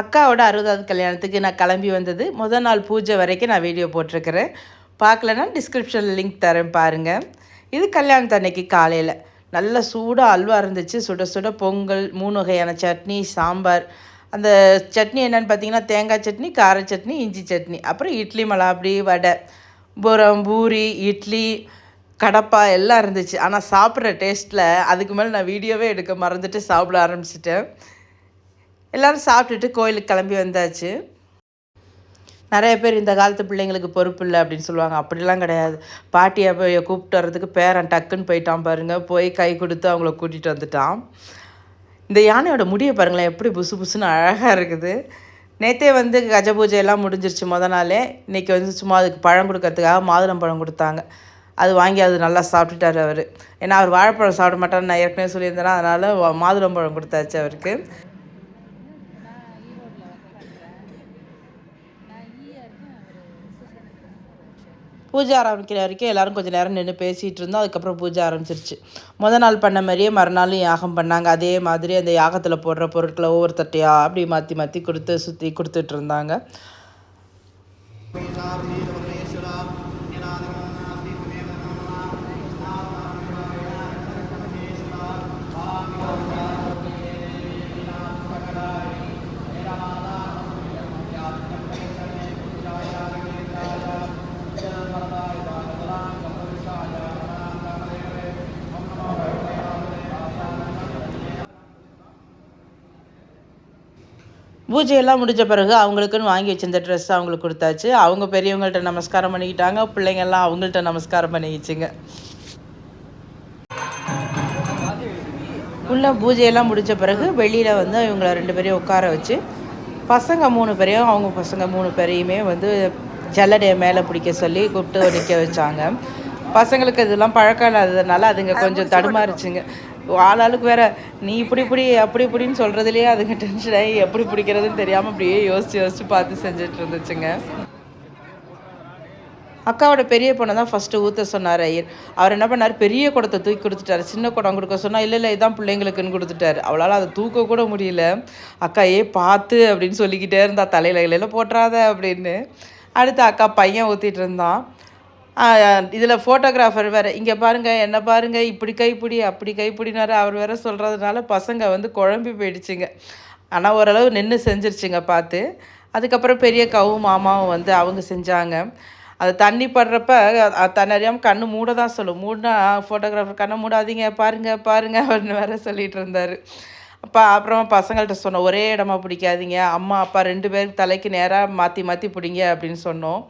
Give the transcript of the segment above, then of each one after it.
அக்காவோட அறுபதாவது கல்யாணத்துக்கு நான் கிளம்பி வந்தது. முதல் நாள் பூஜை வரைக்கும் நான் வீடியோ போட்டிருக்கிறேன். பார்க்கலன்னா டிஸ்கிரிப்ஷனில் லிங்க் தரேன் பாருங்கள் இது கல்யாணத்து அன்னைக்கு காலையில். நல்ல சூடாக அல்வா இருந்துச்சு. சுட சுட பொங்கல் மூணு வகையான சட்னி சாம்பார். அந்த சட்னி என்னென்னு பார்த்தீங்கன்னா தேங்காய் சட்னி கார சட்னி இஞ்சி சட்னி. அப்புறம் இட்லி மலாப்படி வடை. புரம் பூரி இட்லி கடப்பா எல்லாம் இருந்துச்சு. ஆனால் சாப்பிட்ற டேஸ்ட்டில் அதுக்கு மேலே நான் வீடியோவே எடுக்க மறந்துட்டு சாப்பிட ஆரம்பிச்சிட்டேன். எல்லோரும் சாப்பிட்டுட்டு கோயிலுக்கு கிளம்பி வந்தாச்சு. நிறைய பேர் இந்த காலத்து பிள்ளைங்களுக்கு பொறுப்பு இல்லை அப்படின்னு சொல்லுவாங்க. அப்படிலாம் கிடையாது. பாட்டியை போய் கூப்பிட்டு வர்றதுக்கு பேரன் டக்குன்னு போயிட்டான் பாருங்கள் போய் கை கொடுத்து அவங்கள கூட்டிகிட்டு வந்துட்டான். இந்த யானையோட முடியை பாருங்களேன் எப்படி புசு புசுன்னு அழகாக இருக்குது. நேற்றே வந்து கஜ பூஜை எல்லாம் முடிஞ்சிருச்சு முத நாளே. இன்றைக்கி வந்து சும்மா அதுக்கு பழம் கொடுக்கறதுக்காக மாதுளம் பழம் கொடுத்தாங்க. அது வாங்கி அது நல்லா சாப்பிட்டுட்டார் அவர். ஏன்னா அவர் வாழைப்பழம் சாப்பிட மாட்டார்னு நான் ஏற்கனவே சொல்லியிருந்தேன்னா அதனால் மாதுளம்பழம் கொடுத்தாச்சு அவருக்கு. பூஜை ஆரம்பிக்கிற வரைக்கும் எல்லோரும் கொஞ்சம் நேரம் நின்று பேசிகிட்டு இருந்தோம். அதுக்கப்புறம் பூஜை ஆரம்பிச்சிருச்சு. மொதல் நாள் பண்ண மாதிரியே மறுநாளும் யாகம் பண்ணாங்க. அதே மாதிரி அந்த யாகத்தில் போடுற பொருட்களை ஒவ்வொருத்தட்டையாக அப்படி மாற்றி மாற்றி கொடுத்து சுற்றி கொடுத்துட்டு இருந்தாங்க. பூஜையெல்லாம் முடிஞ்ச பிறகு அவங்களுக்குன்னு வாங்கி வச்சிருந்த ட்ரெஸ் அவங்களுக்கு கொடுத்தாச்சு. அவங்க பெரியவங்கள்ட்ட நமஸ்காரம் பண்ணிக்கிட்டாங்க. பிள்ளைங்கள்லாம் அவங்கள்ட்ட நமஸ்காரம் பண்ணிக்கிச்சுங்க. உள்ள பூஜையெல்லாம் முடித்த பிறகு வெளியில் வந்து இவங்கள ரெண்டு பேரையும் உட்கார வச்சு பசங்க மூணு பேரையும் அவங்க பசங்க மூணு பேரையுமே வந்து ஜல்லடையை மேலே பிடிக்க சொல்லி கூப்பிட்டு நிற்க வச்சாங்க. பசங்களுக்கு இதெல்லாம் பழக்கம் இல்லாததுனால அதுங்க கொஞ்சம் தடுமாறிச்சுங்க. ஆளாளுக்கு வேற நீ இப்படி இப்படி அப்படி இப்படின்னு சொல்கிறதுலையே அதுங்க டென்ஷன் ஆகி எப்படி பிடிக்கிறதுன்னு தெரியாமல் அப்படியே யோசிச்சு யோசிச்சு பார்த்து செஞ்சுட்டு இருந்துச்சுங்க. அக்காவோட பெரிய பொண்ணை தான் ஃபஸ்ட்டு ஊற்ற சொன்னார் ஐயர். அவர் என்ன பண்ணார்? பெரிய குடத்தை தூக்கி கொடுத்துட்டாரு சின்ன குடம் கொடுக்க சொன்னால் இல்லை இல்லை இதான் பிள்ளைங்களுக்குன்னு கொடுத்துட்டாரு. அவளால் அதை தூக்க கூட முடியல. அக்கா ஏ பார்த்து அப்படின்னு சொல்லிக்கிட்டே இருந்தா தலையில் இலையில் போட்டுறாத அப்படின்னு. அடுத்து அக்கா பையன் ஊற்றிட்டு இருந்தான். இதில் ஃபோட்டோகிராஃபர் வேறு. இங்கே பாருங்கள் என்ன பாருங்கள் இப்படி கைப்பிடி அப்படி கைப்பிடினாரு அவர் வேறு சொல்கிறதுனால பசங்க வந்து குழம்பி போயிடுச்சுங்க. ஆனால் ஓரளவு நின்று செஞ்சிருச்சுங்க பார்த்து. அதுக்கப்புறம் பெரிய கவும் மாமாவும் வந்து அவங்க செஞ்சாங்க. அது தண்ணி படுறப்ப தன்னறியாமல் கண்ணு மூட தான் சொல்லும். மூடனா ஃபோட்டோகிராஃபர் கண்ணை மூடாதீங்க பாருங்கள் பாருங்கள் அப்படின்னு வேற சொல்லிகிட்டு இருந்தார். அப்போ அப்புறமா பசங்கள்கிட்ட சொன்னோம் ஒரே இடமா பிடிக்காதீங்க. அம்மா அப்பா ரெண்டு பேருக்கு தலைக்கு நேராக மாற்றி மாற்றி பிடிங்க அப்படின்னு சொன்னோம்.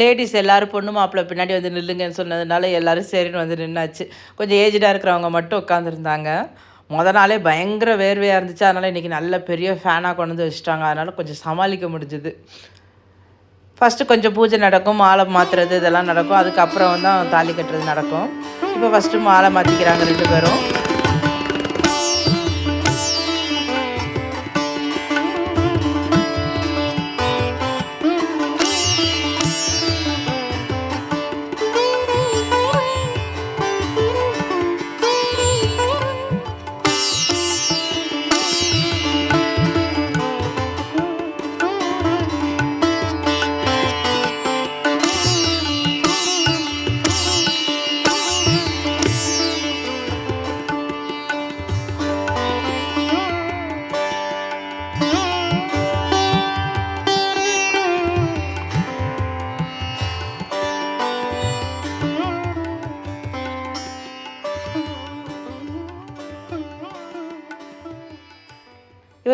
லேடிஸ் எல்லோரும் பொண்ணு மாப்பிள்ளை பின்னாடி வந்து நில்லுங்கன்னு சொன்னதுனால எல்லோரும் சரின்னு வந்து நின்னாச்சு. கொஞ்சம் ஏஜ்டாக இருக்கிறவங்க மட்டும் உட்காந்துருந்தாங்க முத நாளே பயங்கர வேர்வையாக இருந்துச்சு. அதனால் இன்றைக்கி நல்ல பெரிய ஃபேனாக கொண்டு வந்து வச்சுட்டாங்க. அதனால் கொஞ்சம் சமாளிக்க முடிஞ்சுது. ஃபஸ்ட்டு கொஞ்சம் பூஜை நடக்கும் மாலை மாற்றுறது இதெல்லாம் நடக்கும். அதுக்கப்புறம் தான் தாலி கட்டுறது நடக்கும். இப்போ ஃபஸ்ட்டு மாலை மாற்றிக்கிறாங்க ரெண்டு பேரும்.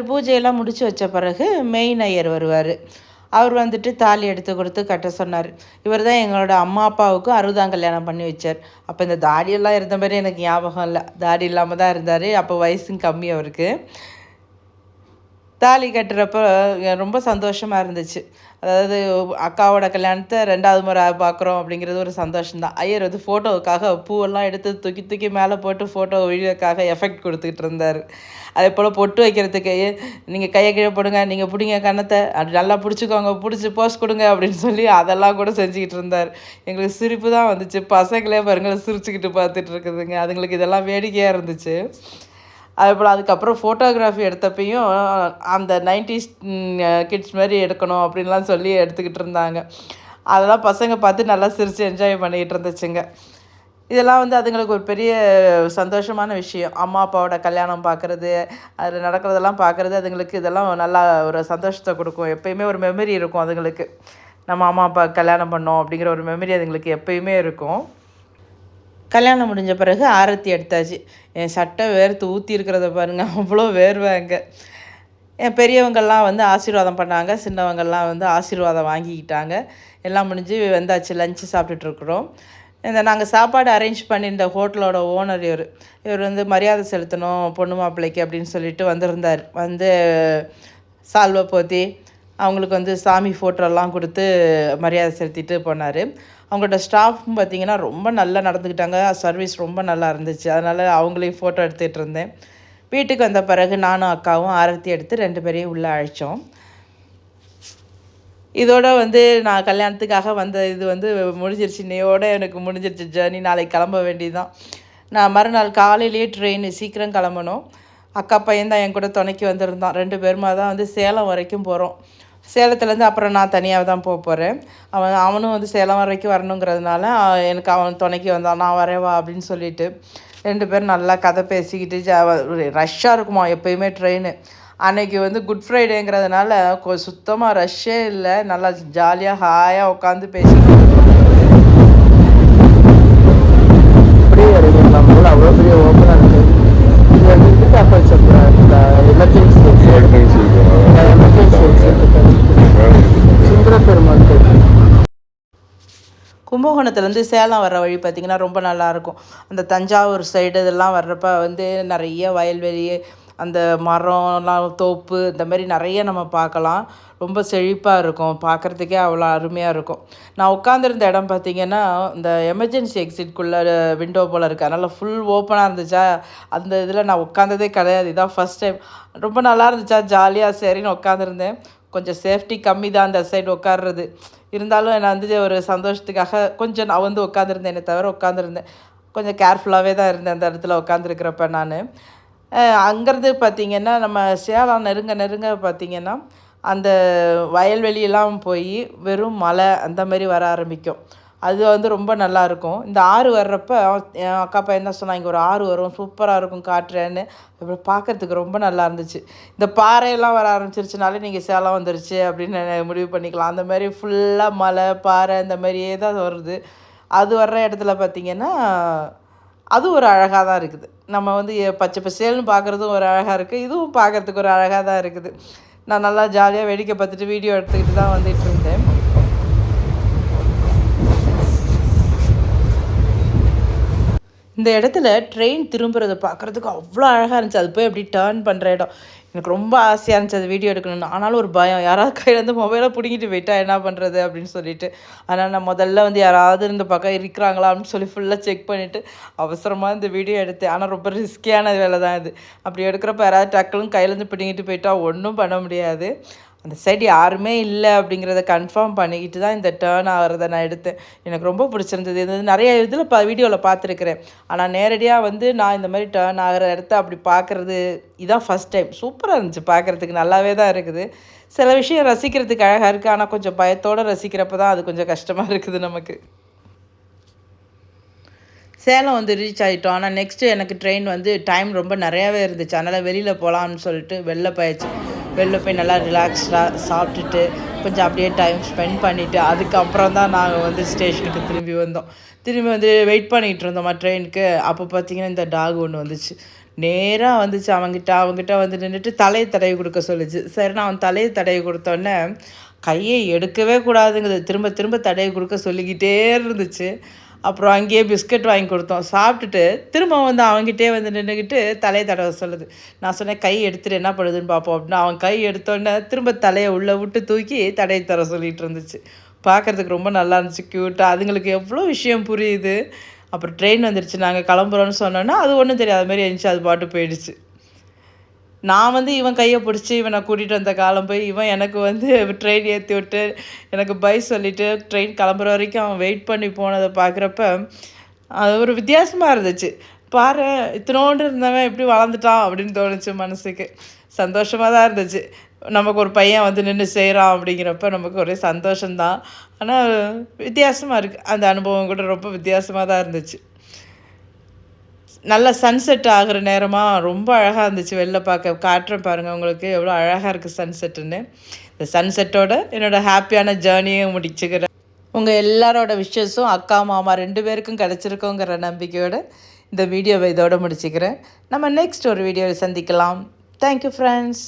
இவர் பூஜையெல்லாம் முடித்து வச்ச பிறகு மெயின் ஐயர் வருவார். அவர் வந்துட்டு தாலி எடுத்து கொடுத்து கட்ட சொன்னார். இவர் தான் எங்களோட அம்மா அப்பாவுக்கும் அறுபதாம் கல்யாணம் பண்ணி வச்சார். அப்போ இந்த தாடியெல்லாம் இருந்த மாதிரி எனக்கு ஞாபகம் இல்லை. தாடி இல்லாமல் தான் இருந்தார். அப்போ வயசும் கம்மி அவருக்கு. தாலி கட்டுறப்ப ரொம்ப சந்தோஷமாக இருந்துச்சு. அதாவது அக்காவோட கல்யாணத்தை ரெண்டாவது முறை பார்க்குறோம் அப்படிங்கிறது ஒரு சந்தோஷம்தான். ஐயர் வந்து ஃபோட்டோவுக்காக பூவெல்லாம் எடுத்து தூக்கி தூக்கி மேலே போட்டு ஃபோட்டோ வீடியோக்காக எஃபெக்ட் கொடுத்துக்கிட்டு இருந்தார். அதே போல் பொட்டு வைக்கிறதுக்கு நீங்கள் கையை கீழே போடுங்க நீங்கள் பிடிங்க கன்னத்தை அப்படி நல்லா பிடிச்சிக்கோங்க பிடிச்சி போஸ் கொடுங்க அப்படின்னு சொல்லி அதெல்லாம் கூட செஞ்சுக்கிட்டு இருந்தார். எங்களுக்கு சிரிப்பு தான் வந்துச்சு. பசங்களே பாருங்கள் சிரிச்சுக்கிட்டு பார்த்துட்டு இருக்குதுங்க. அதுங்களுக்கு இதெல்லாம் வேடிக்கையாக இருந்துச்சு. அதே போல் அதுக்கப்புறம் ஃபோட்டோகிராஃபி எடுத்தப்பையும் அந்த நைன்டிஸ் கிட்ஸ் மாதிரி எடுக்கணும் அப்படின்லாம் சொல்லி எடுத்துக்கிட்டு இருந்தாங்க. அதெல்லாம் பசங்க பார்த்து நல்லா சிரித்து என்ஜாய் பண்ணிக்கிட்டு இருந்துச்சுங்க. இதெல்லாம் வந்து அதுங்களுக்கு ஒரு பெரிய சந்தோஷமான விஷயம். அம்மா அப்பாவோட கல்யாணம் பார்க்குறது அதில் நடக்கிறதெல்லாம் பார்க்குறது அதுங்களுக்கு இதெல்லாம் நல்லா ஒரு சந்தோஷத்தை கொடுக்கும். எப்பயுமே ஒரு மெமரி இருக்கும் அதுங்களுக்கு. நம்ம அம்மா அப்பா கல்யாணம் பண்ணோம் அப்படிங்கிற ஒரு மெமரி அதுங்களுக்கு எப்பயுமே இருக்கும். கல்யாணம் முடிஞ்ச பிறகு ஆரத்தி எடுத்தாச்சு. என் சட்டை வேர்த்து ஊற்றி இருக்கிறத பாருங்கள் அவ்வளோ வேர்வாங்க என் பெரியவங்கள்லாம் வந்து ஆசீர்வாதம் பண்ணாங்க. சின்னவங்கள்லாம் வந்து ஆசீர்வாதம் வாங்கிக்கிட்டாங்க. எல்லாம் முடிஞ்சு வந்தாச்சு லஞ்சு சாப்பிட்டுட்ருக்குறோம் இந்த நாங்கள் சாப்பாடு அரேஞ்ச் பண்ணியிருந்த ஹோட்டலோட ஓனர் இவர். இவர் வந்து மரியாதை செலுத்தணும் பொண்ணு மாப்பிள்ளைக்கு அப்படின்னு சொல்லிட்டு வந்திருந்தார். வந்து சால்வை போற்றி அவங்களுக்கு வந்து சாமி ஃபோட்டோலாம் கொடுத்து மரியாதை செலுத்திட்டு போனார். அவங்களோட ஸ்டாஃப்பும் பார்த்தீங்கன்னா ரொம்ப நல்லா நடந்துக்கிட்டாங்க. சர்வீஸ் ரொம்ப நல்லா இருந்துச்சு. அதனால் அவங்களையும் ஃபோட்டோ எடுத்துகிட்டு இருந்தேன். வீட்டுக்கு வந்த பிறகு நானும் அக்காவும் ஆரத்தி எடுத்து ரெண்டு பேரையும் உள்ளே அழைச்சோம். இதோட வந்து நான் கல்யாணத்துக்காக வந்த இது வந்து முடிஞ்சிருச்சு. இன்னையோட எனக்கு முடிஞ்சிருச்சு ஜேர்னி நாளைக்கு கிளம்ப வேண்டியதுதான். நான் மறுநாள் காலையிலேயே ட்ரெயின் சீக்கிரம் கிளம்பணும். அக்கா பையன் தான் என் கூட துணைக்கி வந்திருந்தான். ரெண்டு பேருமா தான் வந்து சேலம் வரைக்கும் போகிறோம் சேலத்துலேருந்து அப்புறம் நான் தனியாக தான் போக போகிறேன் அவன் அவனும் வந்து சேலம் வரைக்கும் வரணுங்கிறதுனால எனக்கு அவன் துணைக்கு வந்தான். நான் வரேவா அப்படின்னு சொல்லிட்டு ரெண்டு பேரும் நல்லா கதை பேசிக்கிட்டு ஜா ரஷ்ஷாக இருக்குமா எப்போயுமே ட்ரெயின் அன்னைக்கு வந்து குட் ஃப்ரைடேங்கிறதுனால சுத்தமாக ரஷ்ஷே இல்லை. நல்லா ஜாலியாக ஹாயாக உட்காந்து பேசிக்கிட்டு அவ்வளோ பெரிய கும்பகோணத்துலேருந்து சேலம் வர்ற வழி பார்த்திங்கன்னா ரொம்ப நல்லாயிருக்கும். அந்த தஞ்சாவூர் சைடு இதெல்லாம் வர்றப்ப வந்து நிறைய வயல்வெளி அந்த மரம்லாம் தோப்பு இந்த மாதிரி நிறைய நம்ம பார்க்கலாம். ரொம்ப செழிப்பாக இருக்கும். பார்க்குறதுக்கே அவ்வளோ அருமையாக இருக்கும். நான் உட்காந்துருந்த இடம் பார்த்திங்கன்னா இந்த எமர்ஜென்சி எக்ஸிட்குள்ளே விண்டோ போல் இருக்குது அதனால் ஃபுல் ஓப்பனாக இருந்துச்சா? அந்த இதில் நான் உட்காந்ததே கிடையாது. இதான் ஃபஸ்ட் டைம் ரொம்ப நல்லா இருந்துச்சா? ஜாலியாக சரின்னு உட்காந்துருந்தேன் கொஞ்சம் சேஃப்டி கம்மி தான் அந்த சைடு உட்காடுறது இருந்தாலும் நான் வந்து ஒரு சந்தோஷத்துக்காக கொஞ்சம் நான் வந்து உட்காந்துருந்தேனே தவிர உட்காந்துருந்தேன் கொஞ்சம் கேர்ஃபுல்லாகவே தான் இருந்தேன் அந்த இடத்துல உட்காந்துருக்கிறப்ப நான். அங்கேருந்து பார்த்திங்கன்னா நம்ம சேலம் நெருங்க நெருங்க பார்த்திங்கன்னா அந்த வயல்வெளியெல்லாம் போய் வெறும் மலை அந்த மாதிரி வர ஆரம்பிக்கும். அது வந்து ரொம்ப நல்லாயிருக்கும் இந்த ஆறு வர்றப்ப என் அக்கா பையன் தான் சொன்னான் இங்கே ஒரு ஆறு வரும் சூப்பராக இருக்கும் காட்டுறேன்னு. அப்புறம் பார்க்குறதுக்கு ரொம்ப நல்லா இருந்துச்சு. இந்த பாறையெல்லாம் வர ஆரம்பிச்சிருச்சுனாலே நீங்கள் சேலம் வந்துருச்சு அப்படின்னு முடிவு பண்ணிக்கலாம். அந்த மாதிரி ஃபுல்லாக மலை பாறை இந்த மாதிரியே தான் வருது. அது வர்ற இடத்துல பார்த்திங்கன்னா அது ஒரு அழகாக தான் இருக்குது. நம்ம வந்து பச்சை பசேல்னு பார்க்குறதும் ஒரு அழகாக இருக்குது இதுவும் பார்க்குறதுக்கு ஒரு அழகாக தான் இருக்குது. நான் நல்லா ஜாலியாக வேடிக்கை பார்த்துட்டு வீடியோ எடுத்துக்கிட்டு தான் வந்துட்டு இருந்தேன். இந்த இடத்துல ட்ரெயின் திரும்புறதை பார்க்குறதுக்கு அவ்வளோ அழகாக இருந்துச்சு. அது போய் அப்படி டேர்ன் பண்ணுற இடம். எனக்கு ரொம்ப ஆசையாக இருந்துச்சு அது வீடியோ எடுக்கணும்னு. ஆனாலும் ஒரு பயம். யாராவது கையிலேருந்து மொபைலை பிடிங்கிட்டு போயிட்டா என்ன பண்ணுறது அப்படின்னு சொல்லிட்டு. ஆனால் நான் முதல்ல வந்து யாராவது இந்த பக்கம் இருக்கிறாங்களா அப்படின்னு சொல்லி ஃபுல்லாக செக் பண்ணிவிட்டு அவசரமாக இந்த வீடியோ எடுத்தேன். ஆனால் ரொம்ப ரிஸ்கியான வேலை தான் இது. அப்படி எடுக்கிறப்ப யாராவது டக்குன்னு கையிலேருந்து பிடிங்கிட்டு போயிட்டா ஒன்றும் பண்ண முடியாது. அந்த சைடு யாருமே இல்லை அப்படிங்கிறத கன்ஃபார்ம் பண்ணிக்கிட்டு தான் இந்த டேர்ன் ஆகிறத நான் எடுத்தேன். எனக்கு ரொம்ப பிடிச்சிருந்தது. இது நிறைய இதில் ப வீடியோவில் பார்த்துருக்குறேன். ஆனால் நேரடியாக வந்து நான் இந்த மாதிரி டேர்ன் ஆகிற இடத்த அப்படி பார்க்குறது இதான் ஃபஸ்ட் டைம் சூப்பராக இருந்துச்சு பார்க்குறதுக்கு. நல்லாவே தான் இருக்குது. சில விஷயம் ரசிக்கிறதுக்கு அழகாக இருக்குது ஆனால் கொஞ்சம் பயத்தோடு ரசிக்கிறப்ப தான் அது கொஞ்சம் கஷ்டமாக இருக்குது நமக்கு. சேலம் வந்து ரீச் ஆகிட்டோம் ஆனால் நெக்ஸ்ட்டு எனக்கு ட்ரெயின் வந்து டைம் ரொம்ப நிறையாவே இருந்துச்சு. அதனால் வெளியில் போகலான்னு சொல்லிட்டு வெளில போயிடுச்சு வெளில போய் நல்லா ரிலாக்ஸ்டாக சாப்பிட்டுட்டு கொஞ்சம் அப்படியே டைம் ஸ்பெண்ட் பண்ணிவிட்டு அதுக்கப்புறம் தான் நாங்கள் வந்து ஸ்டேஷனுக்கு திரும்பி வந்தோம். திரும்பி வந்து வெயிட் பண்ணிகிட்டு இருந்தோம்மா ட்ரெயினுக்கு அப்போ பார்த்தீங்கன்னா இந்த டாக் ஒன்று வந்துச்சு. நேராக வந்துச்சு அவங்ககிட்ட அவங்ககிட்ட வந்து நின்றுட்டு தலையை தடவி கொடுக்க சொல்லிச்சு. சரி நான் அவன் தலையை தடவி கொடுத்தோன்னே கையை எடுக்கவே கூடாதுங்கிறது திரும்ப திரும்ப தடவி கொடுக்க சொல்லிக்கிட்டே இருந்துச்சு. அப்புறம் அங்கேயே பிஸ்கட் வாங்கி கொடுத்தோம். சாப்பிட்டுட்டு திரும்ப வந்து அவங்ககிட்டே வந்து நின்றுக்கிட்டு தலையை தடவை சொல்லுது. நான் சொன்னேன் கை எடுத்துட்டு என்ன பண்ணுதுன்னு பார்ப்போம் அப்படின்னா அவன் கை எடுத்தோடனே திரும்ப தலையை உள்ளே விட்டு தூக்கி தடையை தர சொல்லிகிட்டு இருந்துச்சு. பார்க்குறதுக்கு ரொம்ப நல்லா இருந்துச்சு க்யூட்டாக அதுங்களுக்கு எவ்வளோ விஷயம் புரியுது. அப்புறம் ட்ரெயின் வந்துடுச்சு நாங்கள் கிளம்புறோன்னு சொன்னோன்னா அது ஒன்றும் தெரியாத மாதிரி இருந்துச்சு அது பாட்டு போயிடுச்சு. நான் வந்து இவன் கையை பிடிச்சி இவனை கூட்டிகிட்டு வந்த காலம் போய் இவன் எனக்கு வந்து ட்ரெயின் ஏற்றி விட்டு எனக்கு பை சொல்லிவிட்டு ட்ரெயின் கிளம்புற வரைக்கும் அவன் வெயிட் பண்ணி போனதை பார்க்குறப்ப அது ஒரு வித்தியாசமாக இருந்துச்சு. பாரு இத்தனோண்டு இருந்தவன் எப்படி வளர்ந்துட்டான் அப்படின்னு தோணுச்சு மனசுக்கு. சந்தோஷமாக தான் இருந்துச்சு. நமக்கு ஒரு பையன் வந்து நின்று செய்கிறான் அப்படிங்கிறப்ப நமக்கு ஒரே சந்தோஷம்தான். ஆனால் வித்தியாசமாக இருக்குது அந்த அனுபவம் கூட ரொம்ப வித்தியாசமாக தான் இருந்துச்சு. நல்ல சன்செட் ஆகிற நேரமாக ரொம்ப அழகாக இருந்துச்சு வெளில பார்க்க. காட்டுறேன் பாருங்கள் உங்களுக்கு எவ்வளோ அழகாக இருக்குது சன்செட்டுன்னு இந்த சன்செட்டோட என்னோடய ஹாப்பியான ஜேர்னியும் முடிச்சுக்கிறேன். உங்கள் எல்லாரோட விஷஸும் அக்கா மாமா ரெண்டு பேருக்கும் கிடச்சிருக்கோங்கிற நம்பிக்கையோடு இந்த வீடியோவை இதோடு முடிச்சுக்கிறேன். நம்ம நெக்ஸ்ட் ஒரு வீடியோவை சந்திக்கலாம். Thank you friends